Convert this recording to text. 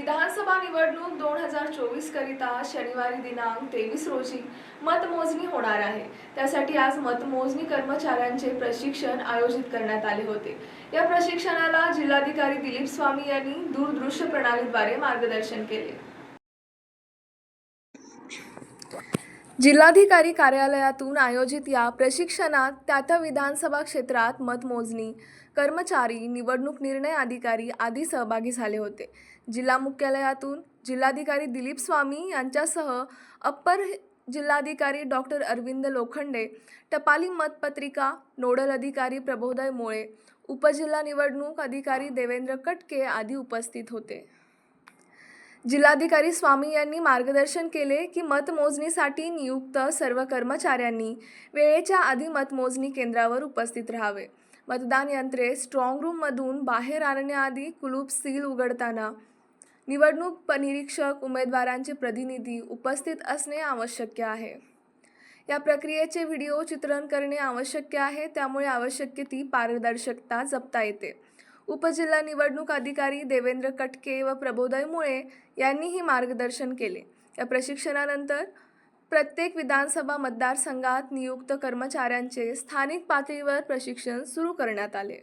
विधानसभा निवडणूक दोन हजार चोवीस करिता शनिवारी दिनांक तेवीस रोजी मतमोजणी होणार आहे. त्यासाठी आज मतमोजणी कर्मचाऱ्यांचे प्रशिक्षण आयोजित करण्यात आले होते. या प्रशिक्षणाला जिल्हाधिकारी दिलीप स्वामी यांनी दूरदृश्य प्रणालीद्वारे मार्गदर्शन केले. जिल्हाधिकारी कार्यालयातून आयोजित या प्रशिक्षणात त्या त्या विधानसभा क्षेत्रात मतमोजणी कर्मचारी निवडणूक निर्णय अधिकारी आदी सहभागी झाले होते. जिल्हा मुख्यालयातून जिल्हाधिकारी दिलीप स्वामी यांच्यासह अप्पर जिल्हाधिकारी डॉक्टर अरविंद लोखंडे टपाली मतपत्रिका नोडल अधिकारी प्रबोधय मोळे उपजिल्हा निवडणूक अधिकारी देवेंद्र कटके आदी उपस्थित होते. जिल्हाधिकारी स्वामी यांनी मार्गदर्शन केले की मतमोजणीसाठी नियुक्त सर्व कर्मचाऱ्यांनी वेळेच्या आधी मतमोजणी केंद्रावर उपस्थित राहावे. मतदान यंत्रे स्ट्रॉंग रूममधून बाहेर आणण्याआधी कुलूप सील उघडताना निवडणूक निरीक्षक उमेदवारांचे प्रतिनिधी उपस्थित असणे आवश्यक आहे. या प्रक्रियेचे व्हिडिओ चित्रण करणे आवश्यक आहे त्यामुळे आवश्यक ती पारदर्शकता जपता येते. उपजिल्हा निवडणूक अधिकारी देवेंद्र कटके व प्रबोदय मुळे यांनीही मार्गदर्शन केले. या प्रशिक्षणानंतर प्रत्येक विधानसभा मतदारसंघात नियुक्त कर्मचाऱ्यांचे स्थानिक पातळीवर प्रशिक्षण सुरू करण्यात आले.